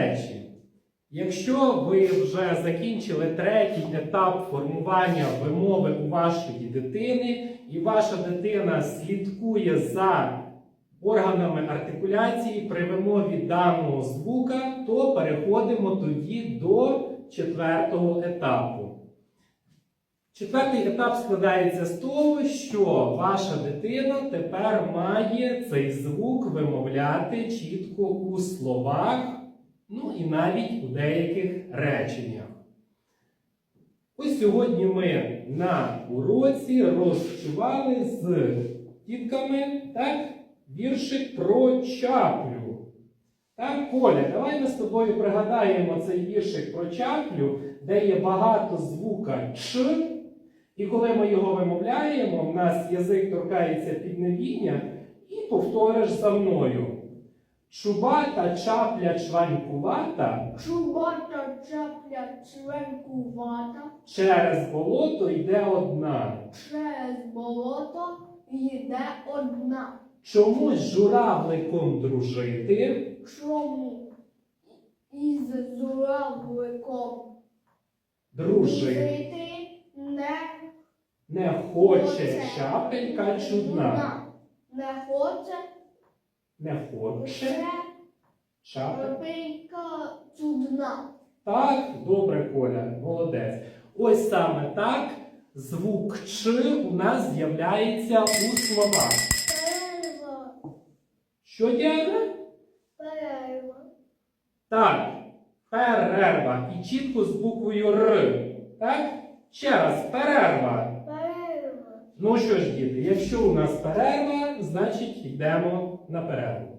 малечі. Якщо ви вже закінчили третій етап формування вимови у вашої дитини, і ваша дитина слідкує за органами артикуляції при вимові даного звука, то переходимо тоді до четвертого етапу. Четвертий етап складається з того, що ваша дитина тепер має цей звук вимовляти чітко у словах, ну і навіть у деяких реченнях. Ось сьогодні ми на уроці розчували з дітками так, віршик про чаплю. Так, Коля, давай ми з тобою пригадаємо цей віршик про чаплю, де є багато звука Ч. І коли ми його вимовляємо, в нас язик торкається піднебіння, і повториш за мною. Чубата чапля чванькувата, Чубата чапля членкувата, через болото йде одна. через болото йде одна. Чомусь журавликом дружити, Чому із журавликом дружити жити не не хоче чапелька чудна. Не хоче Не хоче чапелька чудна. Так, добре, Коля, молодець. Ось саме так звук Ч у нас з'являється у словах. Перерва, Що діяне? перерва. Так, перерва. І чітко з буквою Р. Так? Ще раз. Перерва. Ну що ж, діти, якщо у нас перерва, значить йдемо на перерву.